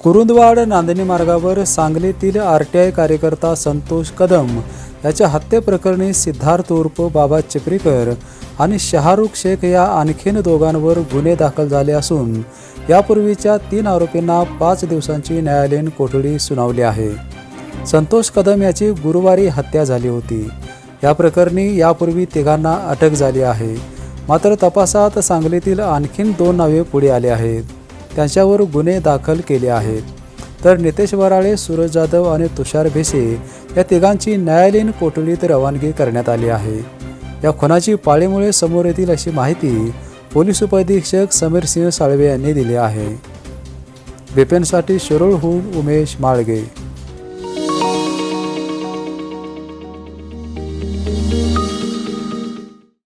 कुरुंदवाड नांदणी मार्गावर सांगलीतील R T I कार्यकर्ता संतोष कदम याच्या हत्येप्रकरणी सिद्धार्थ उर्फ बाबा चिपरीकर आणि शहारुख शेख या आणखीन दोघांवर गुन्हे दाखल झाले असून यापूर्वीच्या तीन आरोपींना पाच दिवसांची न्यायालयीन कोठडी सुनावली आहे. संतोष कदम याची गुरुवारी हत्या झाली होती. या प्रकरणी यापूर्वी तिघांना अटक झाली आहे. मात्र तपासात सांगलीतील आणखीन दोन नावे पुढे आले आहेत. त्यांच्यावर गुन्हे दाखल केले आहेत. तर नितेश वराळे सूरज जाधव आणि तुषार भिसे या तिघांची न्यायालयीन कोठडीत रवानगी करण्यात आली आहे. या खुनाची पाळीमुळे समोर येतील अशी माहिती पोलीस उपअधीक्षक समीर सिंह साळवे यांनी दिली आहे. बिपिनसाठी शिरोळहून उमेश माळगे.